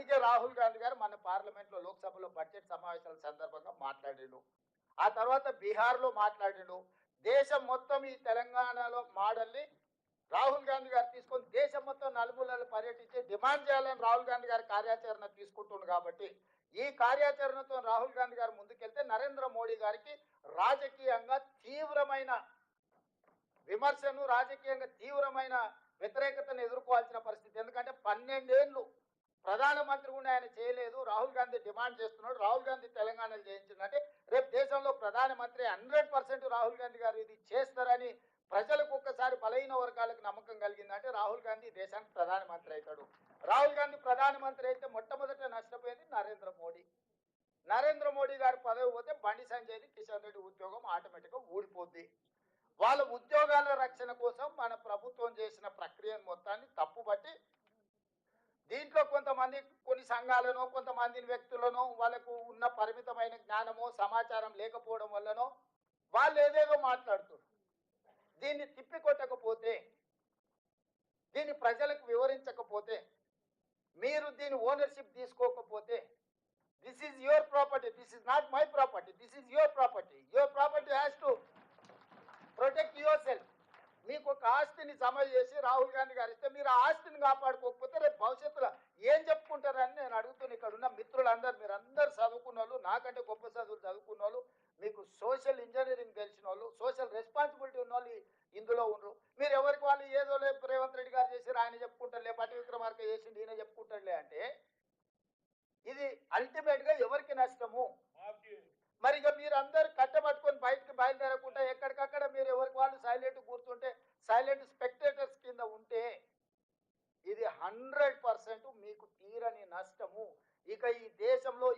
అందుకే రాహుల్ గాంధీ గారు మన పార్లమెంట్లో లోక్సభలో బడ్జెట్ సమావేశాల సందర్భంగా మాట్లాడిండు. ఆ తర్వాత బీహార్లో మాట్లాడాడు. మాట్లాడిండు దేశం మొత్తం ఈ తెలంగాణలో మోడల్ని రాహుల్ గాంధీ గారు తీసుకొని దేశం మొత్తం నలుమూలలు పర్యటించి డిమాండ్ చేయాలని రాహుల్ గాంధీ గారి కార్యాచరణ తీసుకుంటుంది కాబట్టి ఈ కార్యాచరణతో రాహుల్ గాంధీ గారు ముందుకెళ్తే నరేంద్ర మోడీ గారికి రాజకీయంగా తీవ్రమైన విమర్శను రాజకీయంగా తీవ్రమైన వ్యతిరేకతను ఎదుర్కోవాల్సిన పరిస్థితి. ఎందుకంటే పన్నెండేళ్ళు ప్రధానమంత్రి కూడా ఆయన చేయలేదు. రాహుల్ గాంధీ డిమాండ్ చేస్తున్నాడు. రాహుల్ గాంధీ తెలంగాణలో చేయించిందంటే రేపు దేశంలో ప్రధానమంత్రి హండ్రెడ్ పర్సెంట్ రాహుల్ గాంధీ గారు ఇది చేస్తారని ప్రజలకు ఒక్కసారి బలహీన వర్గాలకు నమ్మకం కలిగిందంటే రాహుల్ గాంధీ దేశానికి ప్రధానమంత్రి అవుతాడు రాహుల్ గాంధీ ప్రధానమంత్రి అయితే మొట్టమొదట నష్టపోయింది నరేంద్ర మోడీ. నరేంద్ర మోడీ గారు పదవి పోతే బండి సంజయ్ది కిషన్ రెడ్డి ఉద్యోగం ఆటోమేటిక్గా ఊడిపోద్ది. వాళ్ళ ఉద్యోగాల రక్షణ కోసం మన ప్రభుత్వం చేసిన ప్రక్రియను మొత్తాన్ని తప్పు దీంట్లో కొంతమంది కొన్ని సంఘాలను కొంతమంది వ్యక్తులను వాళ్ళకు ఉన్న పరిమితమైన జ్ఞానమో సమాచారం లేకపోవడం వల్లనో వాళ్ళు ఏదేదో మాట్లాడుతున్నారు. దీన్ని తిప్పికొట్టకపోతే దీన్ని ప్రజలకు వివరించకపోతే మీరు దీని ఓనర్షిప్ తీసుకోకపోతే this is your property this is not my property this is your property your property has to protect yourself మీకు ఒక ఆస్తిని జమ చేసి రాహుల్ గాంధీ గారు ఇస్తే మీరు ఆ ఆస్తిని కాపాడుకోకపోతే మిత్రులందరూ మీరు అందరు చదువుకున్న వాళ్ళు నాకంటే గొప్ప చదువులు చదువుకున్న వాళ్ళు మీకు సోషల్ ఇంజనీరింగ్ తెలిసిన వాళ్ళు సోషల్ రెస్పాన్సిబిలిటీ ఉన్న వాళ్ళు ఇందులో ఉండరు. మీరు ఎవరికి వాళ్ళు ఏదో లే రేవంత్ రెడ్డి గారు చేసి ఆయన చెప్పుకుంటారులే పట్టి విక్రమార్క చేసిండు ఈయన చెప్పుకుంటాడులే అంటే ఇది అల్టిమేట్గా ఎవరికి నష్టము? మరి ఇక మీరు అందరు కట్టబట్టుకొని బయటకు బయలుదేరకుండా ఎక్కడికక్కడ మీరు ఎవరికి వాళ్ళు సైలెంట్ కూర్చుంటే సైలెంట్ స్పెక్టేటర్స్ కింద ఉంటే ఇది హండ్రెడ్ పర్సెంట్ ఇక ఈ దేశంలో